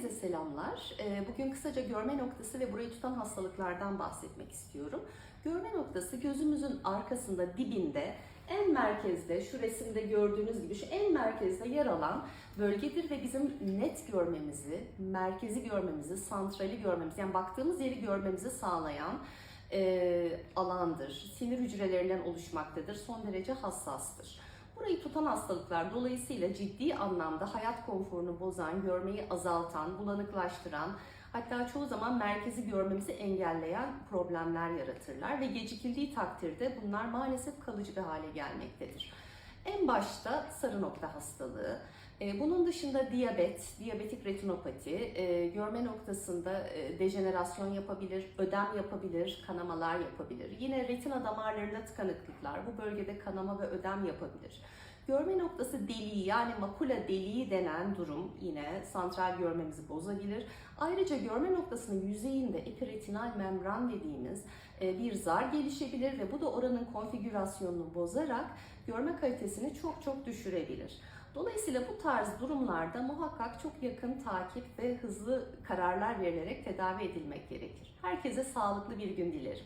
Herkese selamlar. Ee, Bugün kısaca görme noktası ve burayı tutan hastalıklardan bahsetmek istiyorum. Görme noktası gözümüzün arkasında, dibinde, en merkezde, şu resimde gördüğünüz gibi şu en merkezde yer alan bölgedir ve bizim net görmemizi, merkezi görmemizi, santrali görmemizi, yani baktığımız yeri görmemizi sağlayan e, alandır. Sinir hücrelerinden oluşmaktadır. Son derece hassastır. Burayı tutan hastalıklar dolayısıyla ciddi anlamda hayat konforunu bozan, görmeyi azaltan, bulanıklaştıran, hatta çoğu zaman merkezi görmemizi engelleyen problemler yaratırlar ve gecikildiği takdirde bunlar maalesef kalıcı bir hale gelmektedir. En başta sarı nokta hastalığı, e, bunun dışında diyabet, diyabetik retinopati, e, görme noktasında e, dejenerasyon yapabilir, ödem yapabilir, kanamalar yapabilir. Yine retina damarlarında tıkanıklıklar, bu bölgede kanama ve ödem yapabilir. Görme noktası deliği yani makula deliği denen durum yine santral görmemizi bozabilir. Ayrıca görme noktasının yüzeyinde epiretinal membran dediğimiz e, bir zar gelişebilir ve bu da oranın konfigürasyonunu bozarak görme kalitesini çok çok düşürebilir. Dolayısıyla bu tarz durumlarda muhakkak çok yakın takip ve hızlı kararlar verilerek tedavi edilmek gerekir. Herkese sağlıklı bir gün dilerim.